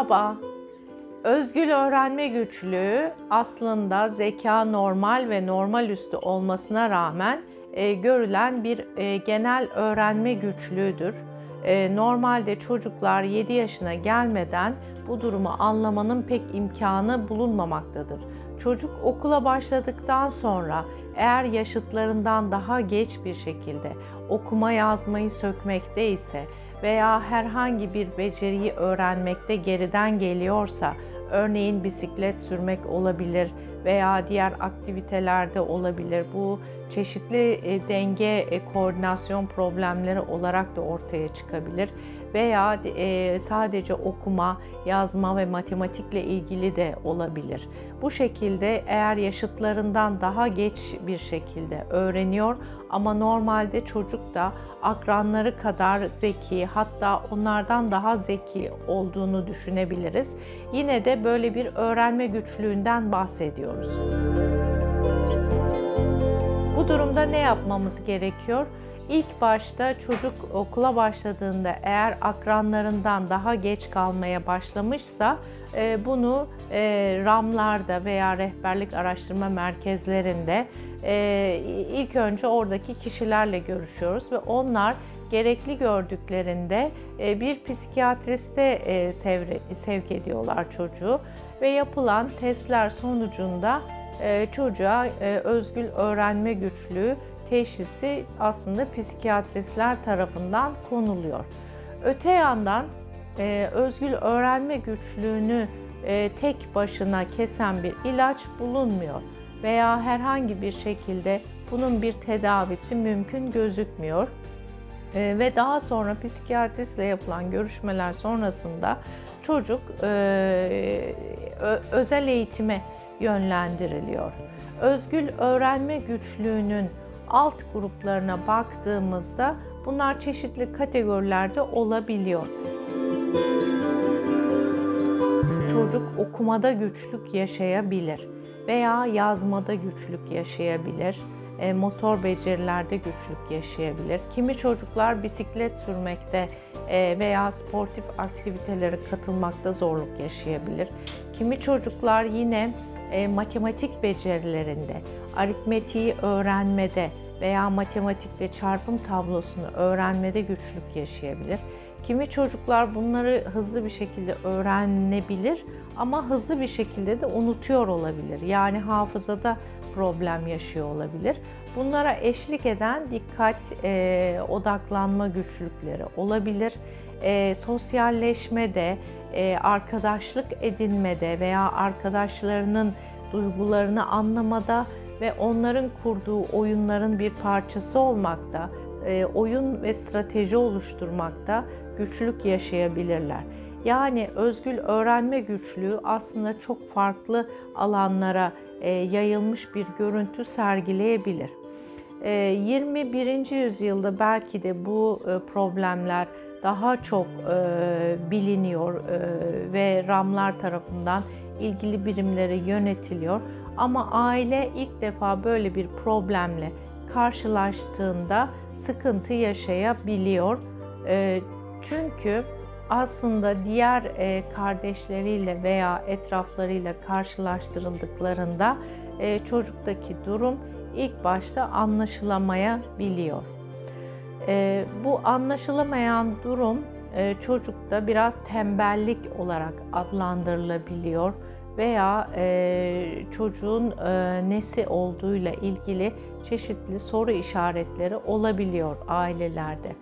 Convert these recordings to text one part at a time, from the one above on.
Merhaba. Özgül öğrenme güçlüğü aslında zeka normal ve normal üstü olmasına rağmen e, görülen bir e, genel öğrenme güçlüğüdür. E, normalde çocuklar 7 yaşına gelmeden bu durumu anlamanın pek imkanı bulunmamaktadır. Çocuk okula başladıktan sonra eğer yaşıtlarından daha geç bir şekilde okuma yazmayı sökmekte ise veya herhangi bir beceriyi öğrenmekte geriden geliyorsa, örneğin bisiklet sürmek olabilir veya diğer aktivitelerde olabilir. Bu çeşitli e, denge, e, koordinasyon problemleri olarak da ortaya çıkabilir veya e, sadece okuma, yazma ve matematikle ilgili de olabilir. Bu şekilde eğer yaşıtlarından daha geç bir şekilde öğreniyor ama normalde çocuk da akranları kadar zeki hatta onlardan daha zeki olduğunu düşünebiliriz. Yine de böyle bir öğrenme güçlüğünden bahsediyoruz. Bu durumda ne yapmamız gerekiyor? İlk başta çocuk okula başladığında eğer akranlarından daha geç kalmaya başlamışsa e, bunu e, RAM'larda veya rehberlik araştırma merkezlerinde e, ilk önce oradaki kişilerle görüşüyoruz ve onlar gerekli gördüklerinde bir psikiyatriste sevk ediyorlar çocuğu ve yapılan testler sonucunda çocuğa özgül öğrenme güçlüğü teşhisi aslında psikiyatristler tarafından konuluyor. Öte yandan e, özgül öğrenme güçlüğünü e, tek başına kesen bir ilaç bulunmuyor veya herhangi bir şekilde bunun bir tedavisi mümkün gözükmüyor. E, ve daha sonra psikiyatristle yapılan görüşmeler sonrasında çocuk e, özel eğitime yönlendiriliyor. Özgül öğrenme güçlüğünün alt gruplarına baktığımızda bunlar çeşitli kategorilerde olabiliyor. Çocuk okumada güçlük yaşayabilir veya yazmada güçlük yaşayabilir, e, motor becerilerde güçlük yaşayabilir. Kimi çocuklar bisiklet sürmekte e, veya sportif aktivitelere katılmakta zorluk yaşayabilir. Kimi çocuklar yine e, matematik becerilerinde, aritmetiği öğrenmede veya matematikte çarpım tablosunu öğrenmede güçlük yaşayabilir. Kimi çocuklar bunları hızlı bir şekilde öğrenebilir ama hızlı bir şekilde de unutuyor olabilir. Yani hafızada problem yaşıyor olabilir. Bunlara eşlik eden dikkat, e, odaklanma güçlükleri olabilir. E, sosyalleşmede, e, arkadaşlık edinmede veya arkadaşlarının duygularını anlamada ve onların kurduğu oyunların bir parçası olmakta, e, oyun ve strateji oluşturmakta güçlük yaşayabilirler. Yani özgül öğrenme güçlüğü aslında çok farklı alanlara e, yayılmış bir görüntü sergileyebilir. 21. E, yüzyılda belki de bu problemler daha çok biliniyor ve RAM'lar tarafından ilgili birimlere yönetiliyor. Ama aile ilk defa böyle bir problemle karşılaştığında sıkıntı yaşayabiliyor. Ee, çünkü aslında diğer e, kardeşleriyle veya etraflarıyla karşılaştırıldıklarında e, çocuktaki durum ilk başta anlaşılamayabiliyor. E, bu anlaşılamayan durum çocukta biraz tembellik olarak adlandırılabiliyor veya e, çocuğun e, nesi olduğuyla ilgili çeşitli soru işaretleri olabiliyor ailelerde.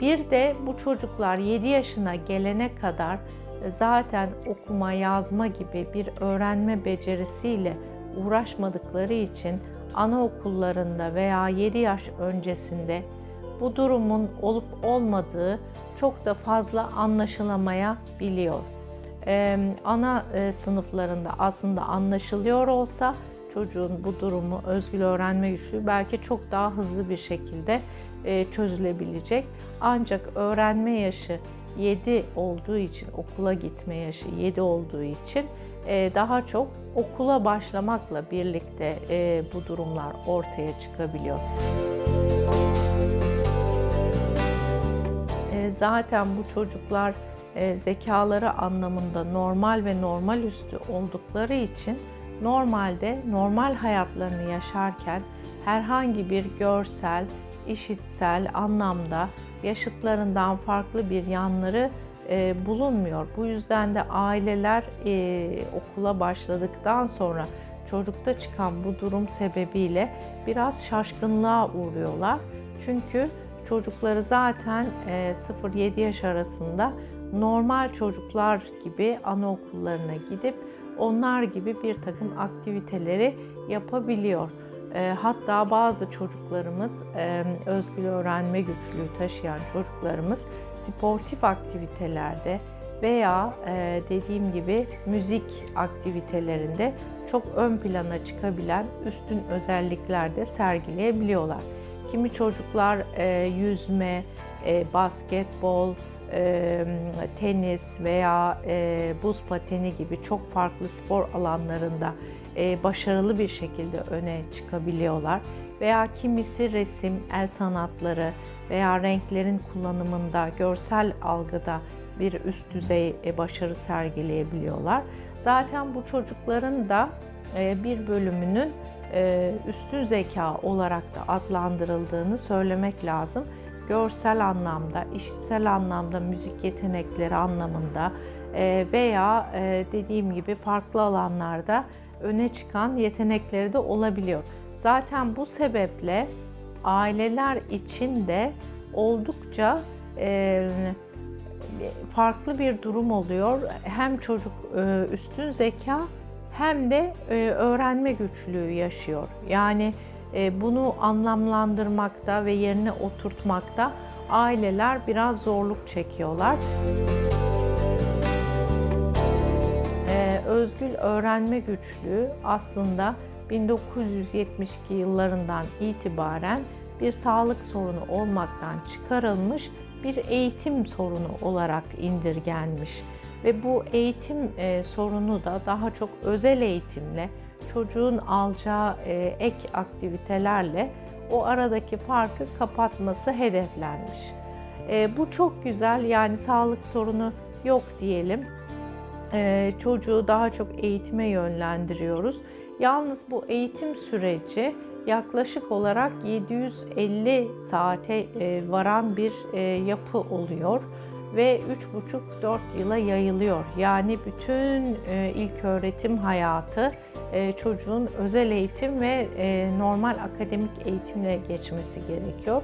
Bir de bu çocuklar 7 yaşına gelene kadar zaten okuma, yazma gibi bir öğrenme becerisiyle uğraşmadıkları için anaokullarında veya 7 yaş öncesinde bu durumun olup olmadığı çok da fazla anlaşılamayabiliyor ana sınıflarında aslında anlaşılıyor olsa çocuğun bu durumu özgül öğrenme güçlüğü belki çok daha hızlı bir şekilde çözülebilecek. Ancak öğrenme yaşı 7 olduğu için, okula gitme yaşı 7 olduğu için daha çok okula başlamakla birlikte bu durumlar ortaya çıkabiliyor. Zaten bu çocuklar e, zekaları anlamında normal ve normal üstü oldukları için normalde normal hayatlarını yaşarken herhangi bir görsel, işitsel anlamda yaşıtlarından farklı bir yanları e, bulunmuyor. Bu yüzden de aileler e, okula başladıktan sonra çocukta çıkan bu durum sebebiyle biraz şaşkınlığa uğruyorlar. Çünkü çocukları zaten e, 0-7 yaş arasında normal çocuklar gibi anaokullarına gidip onlar gibi bir takım aktiviteleri yapabiliyor. E, hatta bazı çocuklarımız, e, özgür öğrenme güçlüğü taşıyan çocuklarımız sportif aktivitelerde veya e, dediğim gibi müzik aktivitelerinde çok ön plana çıkabilen üstün özellikler de sergileyebiliyorlar. Kimi çocuklar e, yüzme, basketbol, e, tenis veya e, buz pateni gibi çok farklı spor alanlarında e, başarılı bir şekilde öne çıkabiliyorlar. Veya kimisi resim, el sanatları veya renklerin kullanımında, görsel algıda bir üst düzey başarı sergileyebiliyorlar. Zaten bu çocukların da bir bölümünün üstün zeka olarak da adlandırıldığını söylemek lazım. Görsel anlamda, işitsel anlamda, müzik yetenekleri anlamında e, veya e, dediğim gibi farklı alanlarda öne çıkan yetenekleri de olabiliyor. Zaten bu sebeple aileler için de oldukça e, farklı bir durum oluyor. Hem çocuk üstün zeka hem de öğrenme güçlüğü yaşıyor. Yani bunu anlamlandırmakta ve yerine oturtmakta aileler biraz zorluk çekiyorlar. E, özgül öğrenme güçlüğü aslında 1972 yıllarından itibaren bir sağlık sorunu olmaktan çıkarılmış bir eğitim sorunu olarak indirgenmiş ve bu eğitim e, sorunu da daha çok özel eğitimle çocuğun alacağı e, ek aktivitelerle o aradaki farkı kapatması hedeflenmiş. E, bu çok güzel yani sağlık sorunu yok diyelim. E, çocuğu daha çok eğitime yönlendiriyoruz. Yalnız bu eğitim süreci yaklaşık olarak 750 saate varan bir yapı oluyor ve 3,5-4 yıla yayılıyor. Yani bütün e, ilk öğretim hayatı çocuğun özel eğitim ve normal akademik eğitimle geçmesi gerekiyor.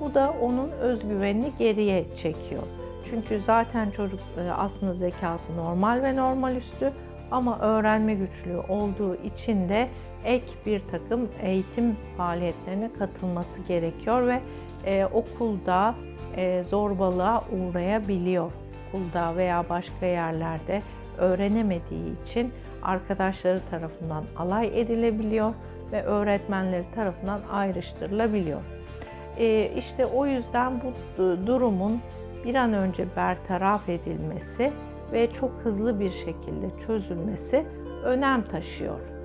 Bu da onun özgüvenini geriye çekiyor. Çünkü zaten çocuk aslında zekası normal ve normal üstü ama öğrenme güçlüğü olduğu için de ek bir takım eğitim faaliyetlerine katılması gerekiyor ve e, okulda e, zorbalığa uğrayabiliyor. Okulda veya başka yerlerde öğrenemediği için arkadaşları tarafından alay edilebiliyor ve öğretmenleri tarafından ayrıştırılabiliyor. E, işte o yüzden bu durumun bir an önce bertaraf edilmesi ve çok hızlı bir şekilde çözülmesi önem taşıyor.